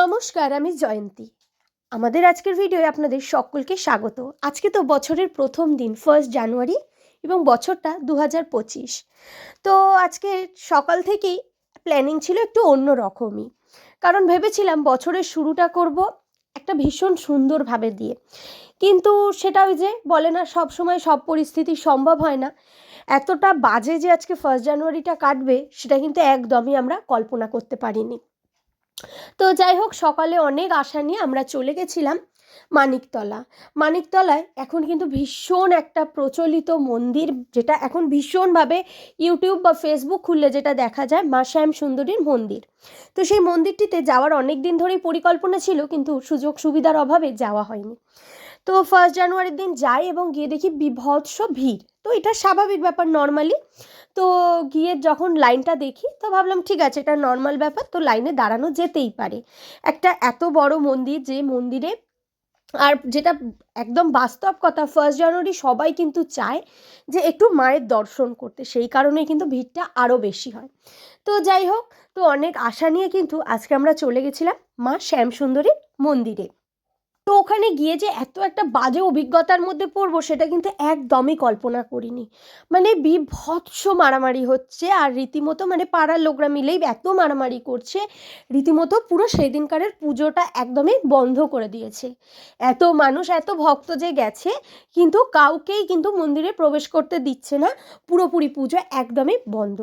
নমস্কার, আমি জয়ন্তী। আমাদের আজকের ভিডিওয়ে আপনাদের সকলকে স্বাগত। আজকে তো বছরের প্রথম দিন ফার্স্ট জানুয়ারি এবং বছরটা দু পঁচিশ। তো আজকে সকাল থেকেই প্ল্যানিং ছিল একটু অন্য রকমই। কারণ ভেবেছিলাম বছরের শুরুটা করব একটা ভীষণ সুন্দরভাবে দিয়ে। কিন্তু সেটা ওই যে বলে না, সব সময় সব পরিস্থিতি সম্ভব হয় না। এতটা বাজে যে আজকে ফার্স্ট জানুয়ারিটা কাটবে, সেটা কিন্তু একদমই আমরা কল্পনা করতে পারিনি। তো যাই হোক, সকালে অনেক আশা নিয়ে আমরা চলে গেছিলাম মানিকতলা। মানিকতলায় এখন কিন্তু ভীষণ একটা প্রচলিত মন্দির, যেটা এখন ভীষণভাবে ইউটিউব বা ফেসবুক খুললে যেটা দেখা যায়, মা শ্যাম সুন্দরীর মন্দির। তো সেই মন্দিরটিতে যাওয়ার অনেক দিন ধরেই পরিকল্পনা ছিল, কিন্তু সুযোগ সুবিধার অভাবে যাওয়া হয়নি। তো ফার্স্ট জানুয়ারির দিন যাই এবং গিয়ে দেখি বিভৎস ভিড়। তো এটা স্বাভাবিক ব্যাপার নর্মালি তো গিয়ে যখন লাইনটা দেখি, তো ভাবলাম, ঠিক আছে, এটা নর্মাল ব্যাপার। তো লাইনে দাঁড়ানো যেতেই পারে। একটা এত বড় মন্দির, যে মন্দিরে আর যেটা একদম বাস্তব কথা ফার্স্ট জানুয়ারি সবাই কিন্তু চায় যে একটু মায়ের দর্শন করতে। সেই কারণেই কিন্তু ভিড়টা আরও বেশি হয়। তো যাই হোক, তো অনেক আশা নিয়ে কিন্তু আজকে আমরা চলে গেছিলাম মা শ্যামসুন্দরীর মন্দিরে। তো ওখানে গিয়ে যে এত একটা বাজে অভিজ্ঞতার মধ্যে পড়ব সেটা কিন্তু একদমই কল্পনা করিনি। মানে বিভৎস মারামারি হচ্ছে আর রীতিমতো মানে পাড়ার লোকরা মিলেই এত মারামারি করছে, রীতিমতো পুরো সেই দিনকারের পুজোটা একদমই বন্ধ করে দিয়েছে। এত মানুষ, এত ভক্ত যে গেছে, কিন্তু কাউকেই কিন্তু মন্দিরে প্রবেশ করতে দিচ্ছে না, পুরোপুরি পুজো একদমই বন্ধ।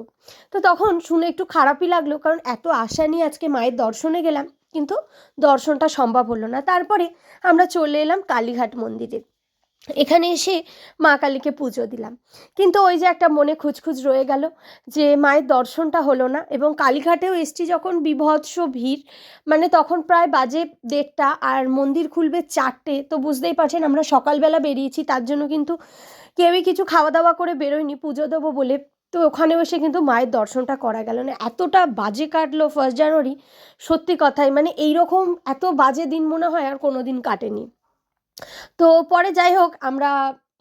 তো তখন শুনে একটু খারাপই লাগল, কারণ এত আশা নিয়ে আজকে মায়ের দর্শনে গেলাম। কিন্তু দর্শনটা সম্ভব হলো না। তারপরে আমরা চলে এলাম কালীঘাট মন্দিরে। এখানে এসে মা কালীকে পুজো দিলাম। কিন্তু ওই যে একটা মনে খুঁজখুঁজ রয়ে গেল যে মায়ের দর্শনটা হলো না এবং কালীঘাটেও এসছি যখন বিভৎস ভিড় মানে তখন প্রায় বাজে দেড়টা আর মন্দির খুলবে চারটে, তো বুঝতেই পারছেন আমরা সকালবেলা বেরিয়েছি, তার জন্য কিন্তু কেউই কিছু খাওয়া দাওয়া করে বেরোয়নি, পুজো দেবো বলে। তো ওখানেও এসে কিন্তু মায়ের দর্শনটা করা গেল। না এতটা বাজে কাটলো ফার্স্ট জানুয়ারি সত্যি কথাই মানে এইরকম এত বাজে দিন মনে হয় আর কোনো দিন কাটেনি। তো পরে যাই হোক আমরা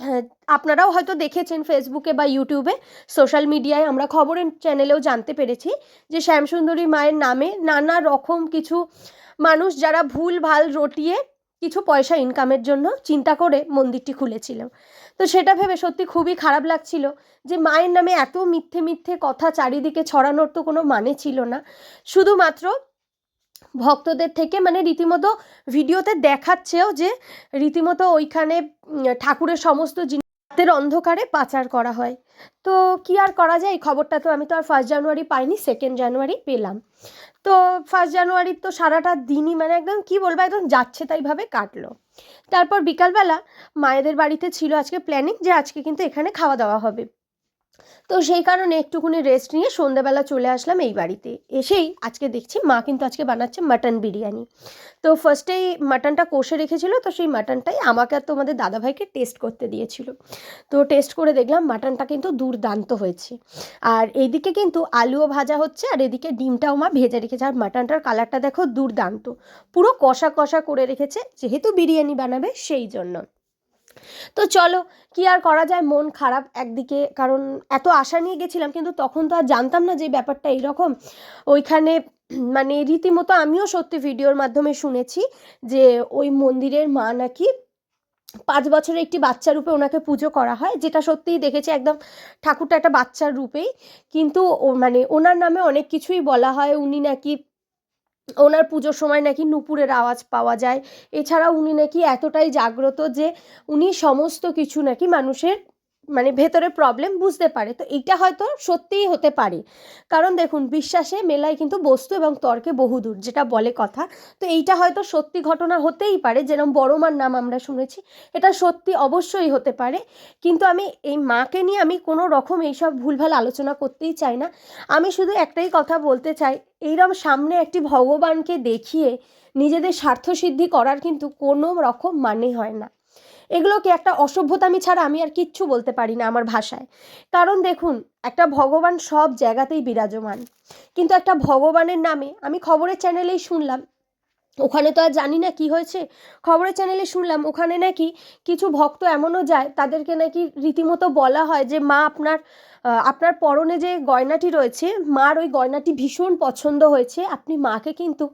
হ্যাঁ, আপনারাও হয়তো দেখেছেন ফেসবুকে বা ইউটিউবে সোশ্যাল মিডিয়ায় আমরা খবরের চ্যানেলেও জানতে পেরেছি যে শ্যামসুন্দরী মায়ের নামে নানা রকম কিছু মানুষ যারা ভুল ভালো রটিয়ে কিছু পয়সা ইনকামের জন্য চিন্তা করে মন্দিরটি খুলেছিল। তো সেটা ভেবে সত্যি খুবই খারাপ লাগছিল যে মায়ের নামে এত মিথ্যে মিথ্যে কথা চারিদিকে ছড়ানোর তো কোনো মানে ছিল না। শুধুমাত্র ভক্তদের থেকে মানে রীতিমতো ভিডিওতে দেখাচ্ছেও যে রীতিমতো ওইখানে ঠাকুরের সমস্ত জিনিস রাতের অন্ধকারে পাচার করা হয়। তো কি আর করা যায়? খবরটা তো আমি তো আর ফার্স্ট জানুয়ারি পাইনি সেকেন্ড জানুয়ারি পেলাম। তো ফার্স্ট জানুয়ারির তো সারাটা দিনই মানে একদম কি বলব, একদম যাচ্ছে তাইভাবে কাটলো। তারপর বিকালবেলা মায়েদের বাড়িতে ছিল আজকে প্ল্যানিং যে আজকে কিন্তু এখানে খাওয়া দাওয়া হবে। তো সেই কারণে একটুখানি রেস্ট নিয়ে সন্ধ্যাবেলা চলে আসলাম এই বাড়িতে। এসেই আজকে দেখছি মা কিন্তু আজকে বানাচ্ছে মাটন বিরিয়ানি। তো ফার্স্টেই মাটনটা কষে রেখেছিল, তো সেই মাটনটাই আমাকে আর তোমাদের দাদাভাইকে টেস্ট করতে দিয়েছিল। তো টেস্ট করে দেখলাম মাটনটা কিন্তু দুর্দান্ত হয়েছে। আর এইদিকে কিন্তু আলুও ভাজা হচ্ছে, আর এদিকে ডিমটাও মা ভেজে রেখেছে। আর মাটনটার কালারটা দেখো দুর্দান্ত। পুরো কষা কষা করে রেখেছে, যেহেতু বিরিয়ানি বানাবে সেই জন্য। তো চলো, কি আর করা যায়? মন খারাপ একদিকে, কারণ এত আশা নিয়ে গেছিলাম, কিন্তু তখন তো আর জানতাম না যে ব্যাপারটা এইরকম। ওইখানে মানে রীতিমতো আমিও সত্যি ভিডিওর মাধ্যমে শুনেছি যে ওই মন্দিরের মা নাকি পাঁচ বছরের একটি বাচ্চা রূপে ওনাকে পুজো করা হয়, যেটা সত্যিই দেখেছি একদম ঠাকুরটা একটা বাচ্চার রূপেই। কিন্তু মানে ওনার নামে অনেক কিছুই বলা হয়, উনি নাকি ওনার পুজোর সময় নাকি নুপুরের আওয়াজ পাওয়া যায়। এছাড়াও উনি নাকি এতটাই জাগ্রত যে উনি সমস্ত কিছু নাকি মানুষের মানে ভেতরে প্রবলেম বুঝতে পারে। তো এইটা হয়তো সত্যিই হতে পারে। কারণ দেখুন, বিশ্বাসে মেলায় কিন্তু বস্তু এবং তর্কে বহুদূর যেটা বলে কথা। তো এইটা হয়তো সত্যি ঘটনা হতেই পারে যেরকম বড় মার নাম আমরা শুনেছি, এটা সত্যি অবশ্যই হতে পারে। কিন্তু আমি এই মাকে নিয়ে আমি কোনো রকম এইসব ভুলভাল আলোচনা করতেই চাই না। আমি শুধু একটাই কথা বলতে চাই এইরকম সামনে একটি ভগবানকে দেখিয়ে নিজেদের স্বার্থসিদ্ধি করার কিন্তু কোনো রকম মানে হয় না। এগুলোকে একটা অসভ্যতামি ছাড়া আমি আর কিচ্ছু বলতে পারি না আমার ভাষায়। কারণ দেখুন, একটা ভগবান সব জায়গাতেই বিরাজমান। কিন্তু একটা ভগবানের নামে আমি খবরের চ্যানেলেই শুনলাম, ওখানে তো আর জানি না কি হয়েছে, খবরের চ্যানেলে শুনলাম, ওখানে নাকি কিছু ভক্ত এমনও যায়, তাদেরকে নাকি রীতিমতো বলা হয় যে, মা, আপনার আপনার পরনে যে গয়নাটি রয়েছে, মার ওই গয়নাটি ভীষণ পছন্দ হয়েছে, আপনি মাকে কিন্তু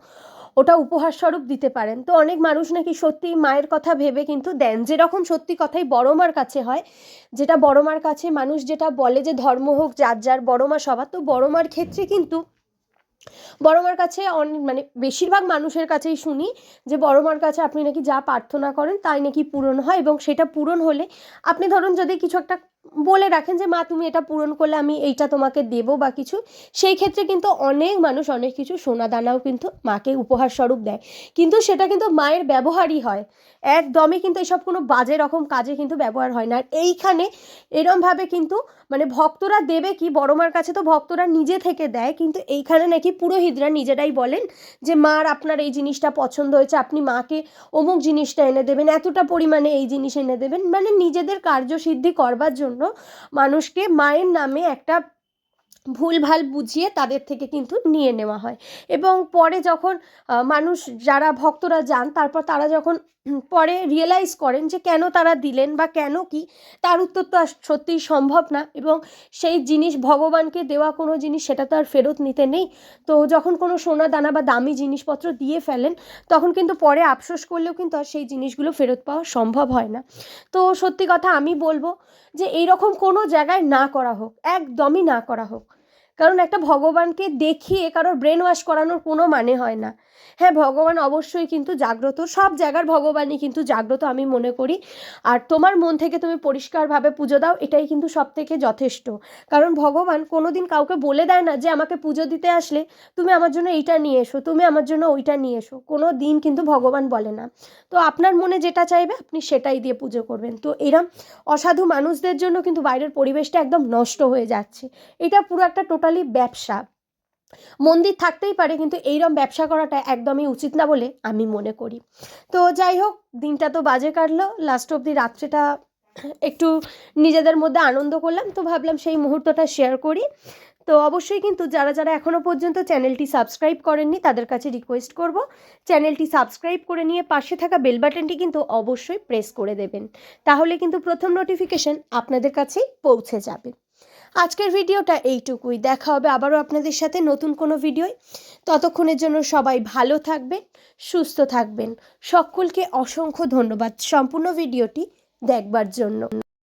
ওটা উপহার স্বরূপ দিতে পারেন। তো অনেক মানুষ নাকি সত্যিই মায়ের কথা ভেবে কিন্তু দেন। যেরকম সত্যি কথাই বড় মার কাছে হয়, যেটা বড় মার কাছে মানুষ যেটা বলে যে ধর্ম হোক, যার যার বড় মা, সবার, তো বড় মার ক্ষেত্রে কিন্তু বড় মার কাছে অনেক মানে বেশিরভাগ মানুষের কাছেই শুনি যে বড় মার কাছে আপনি নাকি যা প্রার্থনা করেন তাই নাকি পূরণ হয় এবং সেটা পূরণ হলে আপনি ধরুন যদি কিছু একটা বলে রাখেন যে, মা, তুমি এটা পূরণ করলে আমি এইটা তোমাকে দেব বা কিছু। সেই ক্ষেত্রে কিন্তু অনেক মানুষ অনেক কিছু সোনা দানাও কিন্তু মাকে উপহার স্বরূপ দেয়। কিন্তু সেটা কিন্তু মায়ের ব্যবহারই হয়। একদমই কিন্তু এসব কোনো বাজে রকম কাজে কিন্তু ব্যবহার হয় না। আর এইখানে এরমভাবে কিন্তু মানে ভক্তরা দেবে কি? বড় মার কাছে তো ভক্তরা নিজে থেকে দেয়, কিন্তু এইখানে নাকি পুরোহিতরা নিজেরাই বলেন যে, মার, আপনার এই জিনিসটা পছন্দ হয়েছে, আপনি মাকে অমুক জিনিসটা এনে দেবেন, এতটা পরিমাণে এই জিনিস এনে দেবেন। মানে নিজেদের কার্যসিদ্ধি করবার জন্য মানুষকে মায়ের নামে একটা ভুলভাল বুঝিয়ে তাদের থেকে কিন্তু নিয়ে নেওয়া হয়। এবং পরে যখন মানুষ যারা ভক্তরা যান, তারপর তারা যখন পরে রিয়েলাইজ করেন যে কেন তারা দিলেন বা কেন কি, তার উত্তর তো সত্যিই সম্ভব না এবং সেই জিনিস ভগবানকে দেওয়া কোনো জিনিস সেটা তো আর ফেরত নিতে নেই। তো যখন কোনো সোনা দানা বা দামি জিনিসপত্র দিয়ে ফেলেন, তখন কিন্তু পরে আফসোস করলেও কিন্তু আর সেই জিনিসগুলো ফেরত পাওয়া সম্ভব হয় না। তো সত্যি কথা আমি বলব যে এইরকম কোনো জায়গায় না করা হোক, একদমই না করা হোক। কারণ একটা ভগবানকে দেখিয়ে কারোর ব্রেন ওয়াশ করানোর কোনো মানে হয় না। হ্যাঁ ভগবান অবশ্যই কিন্তু জাগ্রত, সব জায়গার ভগবানই কিন্তু জাগ্রত আমি মনে করি। আর তোমার মন থেকে তুমি পরিষ্কারভাবে পুজো দাও, এটাই কিন্তু সব থেকে যথেষ্ট। কারণ ভগবান কোনো দিন কাউকে বলে দেয় না যে, আমাকে পুজো দিতে আসলে তুমি আমার জন্য এইটা নিয়ে এসো, তুমি আমার জন্য ওইটা নিয়ে এসো। কোনো দিন কিন্তু ভগবান বলে না। তো আপনার মনে যেটা চাইবে, আপনি সেটাই দিয়ে পুজো করবেন। তো এরম অসাধু মানুষদের জন্য কিন্তু বাইরের পরিবেশটা একদম নষ্ট হয়ে যাচ্ছে। এটা পুরো একটা টোটালি ব্যবসা। মন্দির থাকতেই পারে, কিন্তু এইরকম ব্যবসা করাটা একদমই উচিত না বলে আমি মনে করি। তো যাই হোক, দিনটা তো বাজে কাটলো। লাস্ট অবধি রাত্রেটা একটু নিজেদের মধ্যে আনন্দ করলাম। তো ভাবলাম সেই মুহূর্তটা শেয়ার করি। তো অবশ্যই কিন্তু যারা যারা এখনও পর্যন্ত চ্যানেলটি সাবস্ক্রাইব করেননি, তাদের কাছে রিকোয়েস্ট করব চ্যানেলটি সাবস্ক্রাইব করে নিয়ে পাশে থাকা বেল বাটনটি কিন্তু অবশ্যই প্রেস করে দেবেন। তাহলে কিন্তু প্রথম নোটিফিকেশন আপনাদের কাছেই পৌঁছে যাবে। আজকের ভিডিওটা এইটুকুই। দেখা হবে আবারও আপনাদের সাথে নতুন কোনো ভিডিওয়। ততক্ষণের জন্য সবাই ভালো থাকবেন, সুস্থ থাকবেন। সকলকে অসংখ্য ধন্যবাদ সম্পূর্ণ ভিডিওটি দেখবার জন্য।